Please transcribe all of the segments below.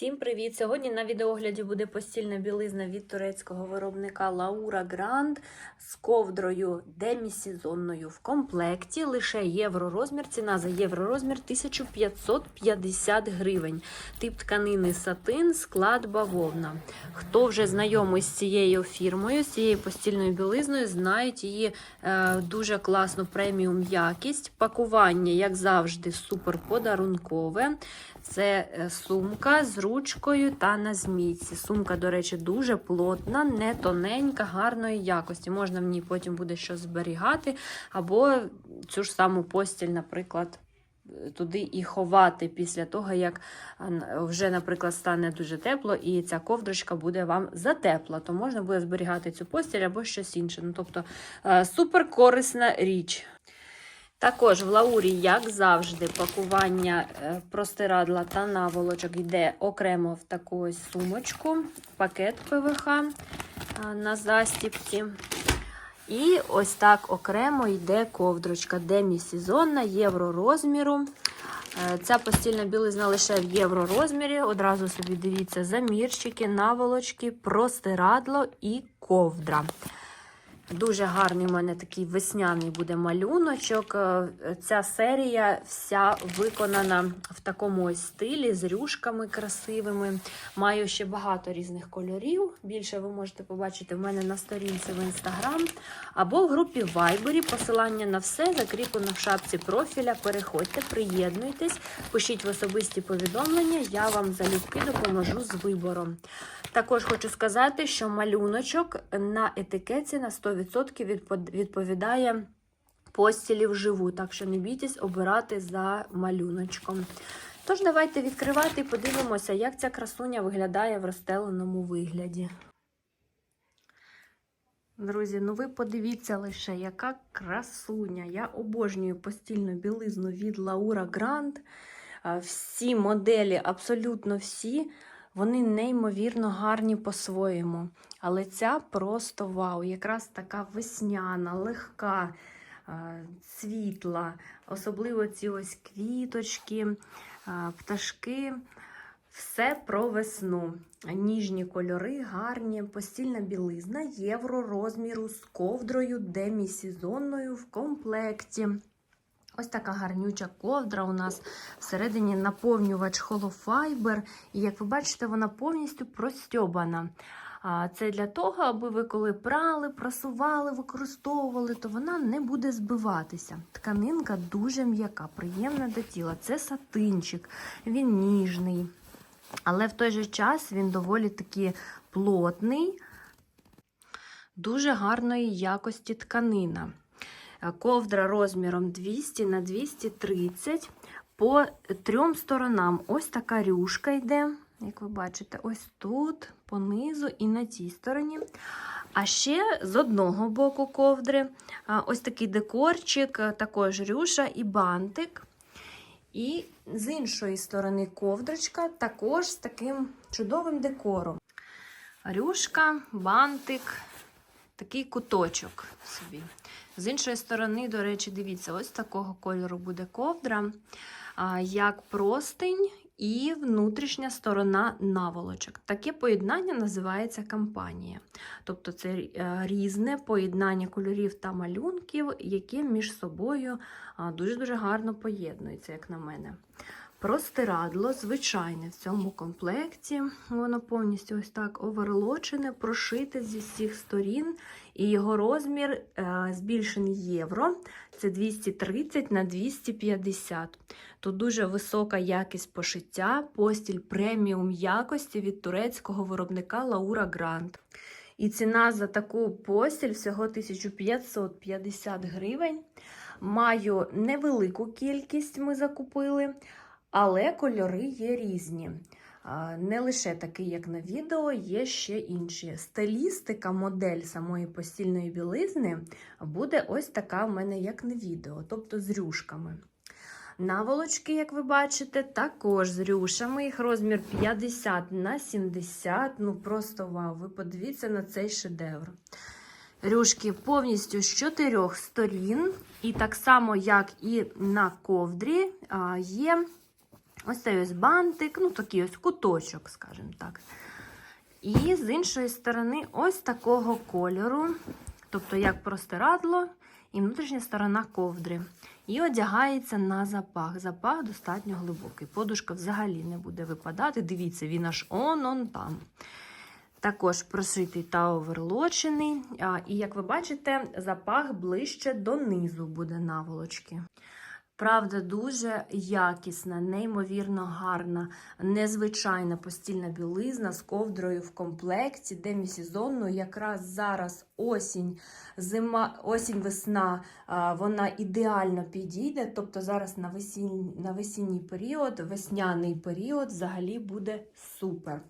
Всім привіт! Сьогодні на відеогляді буде постільна білизна від турецького виробника Grand з ковдрою демісезонною в комплекті. Лише євророзмір. Ціна за євророзмір 1550 гривень. Тип тканини сатин, склад бавовна. Хто вже знайомий з цією фірмою, з цією постільною білизною, знають її е, дуже класну преміум якість. Пакування, як завжди, супер подарункове. Це е, сумка з ручкою та на змійці. Сумка, до речі, дуже плотна, не тоненька, гарної якості. Можна в ній потім буде щось зберігати, або цю ж саму постіль, наприклад, туди і ховати після того, як вже, наприклад, стане дуже тепло, і ця ковдрочка буде вам затепла, то можна буде зберігати цю постіль або щось інше. Ну, тобто е, супер корисна річ. Також в лаурі, як завжди, пакування е, простирадла та наволочок йде окремо в таку ось сумочку, пакет ПВХ на застіпці. І ось так окремо йде ковдрочка демісезонна євро розміру. Е, Ця постільна білизна лише в євро розмірі. Одразу собі дивіться замірчики, наволочки, простирадло і ковдра. Дуже гарний у мене такий весняний буде малюночок. Е, Ця серія вся виконана в такому ось стилі з рюшками красивими. Маю ще багато різних кольорів. Більше ви можете побачити в мене на сторінці в інстаграм або в групі Вайбері. Посилання на все закріплено в шапці профіля. Переходьте, приєднуйтесь, пишіть в особисті повідомлення, я вам залюбки допоможу з вибором. Також хочу сказати, що малюночок на етикетці на 100% відповідає постілі вживу, так що не бійтесь обирати за малюночком. Тож, давайте відкривати і подивимося, як ця красуня виглядає в розстеленому вигляді. Друзі, ну ви подивіться лише, яка красуня. Я обожнюю постільну білизну від Laura Grand. Всі моделі, абсолютно всі. Вони неймовірно гарні по-своєму. Але ця просто вау! Якраз така весняна, легка, світла, особливо ці ось квіточки, пташки. Все про весну. Ніжні кольори, гарні, постільна білизна, євро розміру з ковдрою демісезонною в комплекті. Ось така гарнюча ковдра у нас всередині наповнювач холофайбер. І, як ви бачите, вона повністю простьобана. Це для того, аби ви коли прали, прасували, використовували, то вона не буде збиватися. Тканинка дуже м'яка, приємна до тіла. Це сатинчик, він ніжний. Але в той же час він доволі таки плотний, дуже гарної якості тканина. Ковдра розміром 200 на 230 по трьом сторонам. Ось така рюшка йде, як ви бачите, ось тут, понизу і на цій стороні. А ще з одного боку ковдри ось такий декорчик, також рюша і бантик. І з іншої сторони ковдрочка також з таким чудовим декором. Рюшка, бантик, такий куточок собі. З іншої сторони, до речі, дивіться, ось такого кольору буде ковдра, як простинь і внутрішня сторона наволочок. Таке поєднання називається кампанія. Тобто це е, різне поєднання кольорів та малюнків, які між собою дуже-дуже гарно поєднуються, як на мене. Простирадло, звичайне в цьому комплекті. Воно повністю ось так оверлочене, прошите зі всіх сторін. І його розмір е, збільшений євро. Це 230 на 250. Тут дуже висока якість пошиття, постіль преміум якості від турецького виробника Laura Grand. І ціна за таку постіль всього 1550 гривень. Маю невелику кількість ми закупили. Але кольори є різні. Не лише такий, як на відео, є ще інші. Стилістика, модель самої постільної білизни буде ось така в мене, як на відео, тобто з рюшками. Наволочки, як ви бачите, також з рюшами. Їх розмір 50 на 70. Ну просто вау! Ви подивіться на цей шедевр. Рюшки повністю з чотирьох сторін. І так само, як і на ковдрі, є Ось цей ось бантик, ну такий ось куточок, скажімо так. І з іншої сторони, ось такого кольору, тобто як простирадло і внутрішня сторона ковдри. І одягається на запах. Запах достатньо глибокий. Подушка взагалі не буде випадати. Дивіться, він аж он-он там. Також прошитий та оверлочений. І як ви бачите, запах ближче донизу буде наволочки. Правда, дуже якісна, неймовірно гарна, незвичайна постільна білизна з ковдрою в комплекті, демісезонною. Якраз зараз осінь, зима, осінь, весна, вона ідеально підійде. Тобто зараз на, весінь, на весінній період, весняний період взагалі буде супер.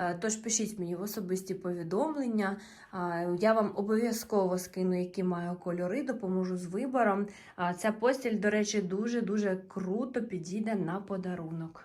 Е, Тож пишіть мені в особисті повідомлення. Е, Я вам обов'язково скину, які маю кольори, допоможу з вибором. А Ця постіль, до речі, дуже-дуже круто підійде на подарунок.